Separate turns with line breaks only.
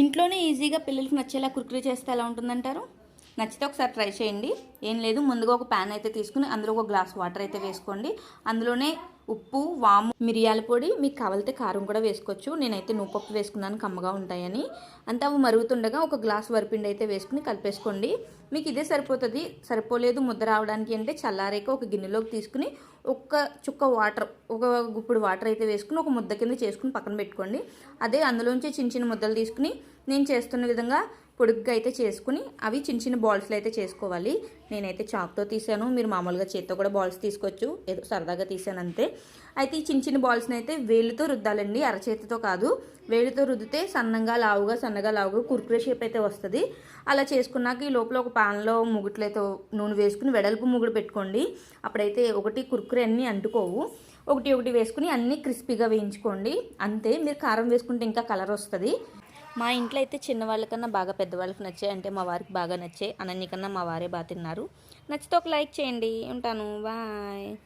ఇంట్లోనే ఈజీగా పిల్లలకి నచ్చేలా కుర్కురీ చేస్తే ఎలా ఉంటుందంటారు? నచ్చితే ఒకసారి ట్రై చేయండి. ఏం లేదు ముందుగా ఒక ప్యాన్ అయితే తీసుకుని అందులో ఒక గ్లాస్ వాటర్ అయితే వేసుకోండి. అందులోనే ఉప్పు వాము మిరియాల పొడి మీకు కావాలితే కారం కూడా వేసుకోవచ్చు. నేనైతే నూపప్పు వేసుకున్నాను కమ్మగా ఉంటాయని. అంతా అవి మరుగుతుండగా ఒక గ్లాస్ వరిపిండి అయితే వేసుకుని కలిపేసుకోండి. మీకు ఇదే సరిపోతుంది. సరిపోలేదు ముద్ద రావడానికి అంటే చల్లారేక ఒక గిన్నెలోకి తీసుకుని ఒక్క చుక్క వాటర్ ఒక గుప్పుడు వాటర్ అయితే వేసుకుని ఒక ముద్ద కింద చేసుకుని పక్కన పెట్టుకోండి. అదే అందులోంచి చిన్న చిన్న ముద్దలు తీసుకుని నేను చేస్తున్న విధంగా పొడుగ్గా అయితే చేసుకుని అవి చిన్న చిన్న బాల్స్లో అయితే చేసుకోవాలి. నేనైతే చాక్తో తీసాను మీరు మామూలుగా చేత్తో కూడా బాల్స్ తీసుకోవచ్చు. ఏదో సరదాగా తీసాను అంతే. అయితే ఈ చిన్న చిన్న బాల్స్ని అయితే వేలుతో రుద్దాలండి. అరచేతితో కాదు. వేలుతో రుద్దితే సన్నంగా లావుగా సన్నగా లావుగా కుర్కురే షేప్ అయితే వస్తుంది. అలా చేసుకున్నాక ఈ లోపల ఒక పాన్లో ముగుట్లయితే నూనె వేసుకుని వెడల్పు ముగుడు పెట్టుకోండి. అప్పుడైతే ఒకటి కుర్కురే అన్నీ అంటుకోవు. ఒకటి ఒకటి వేసుకుని అన్నీ క్రిస్పీగా వేయించుకోండి. అంతే. మీరు కారం వేసుకుంటే ఇంకా కలర్ వస్తుంది. మా ఇంట్లో అయితే చిన్నవాళ్ళకన్నా బాగా పెద్దవాళ్ళకి నచ్చాయి. అంటే మా వారికి బాగా నచ్చాయి. అనన్య కన్నా మా వారే బాగా తిన్నారు. నచ్చితే ఒక లైక్ చేయండి. ఉంటాను. బాయ్.